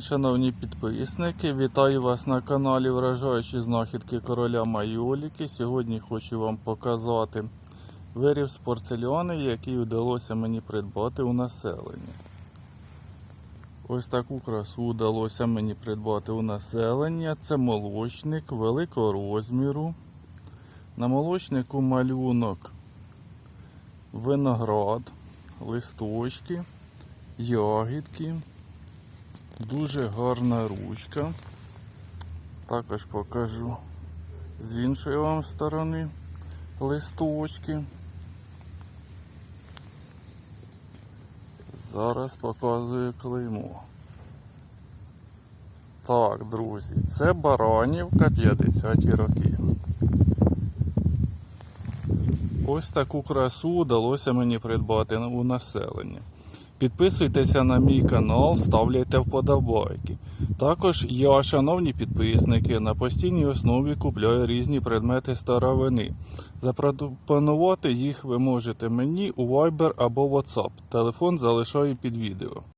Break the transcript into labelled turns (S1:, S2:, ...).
S1: Шановні підписники, вітаю вас на каналі Вражаючі знахідки короля Майоліки. Сьогодні хочу вам показати вирів з порцеляни, який вдалося мені придбати у населенні. Ось таку красу вдалося мені придбати у населення. Це молочник великого розміру. На молочнику малюнок виноград, листочки, ягідки. Дуже гарна ручка. Також покажу з іншої вам сторони листочки. Зараз показую клеймо. Так, друзі, це Баранівка 50-ті роки. Ось таку красу вдалося мені придбати у населення. Підписуйтеся на мій канал, ставляйте вподобайки. Також я, шановні підписники, на постійній основі купляю різні предмети старовини. Запропонувати їх ви можете мені у Viber або WhatsApp. Телефон залишаю під відео.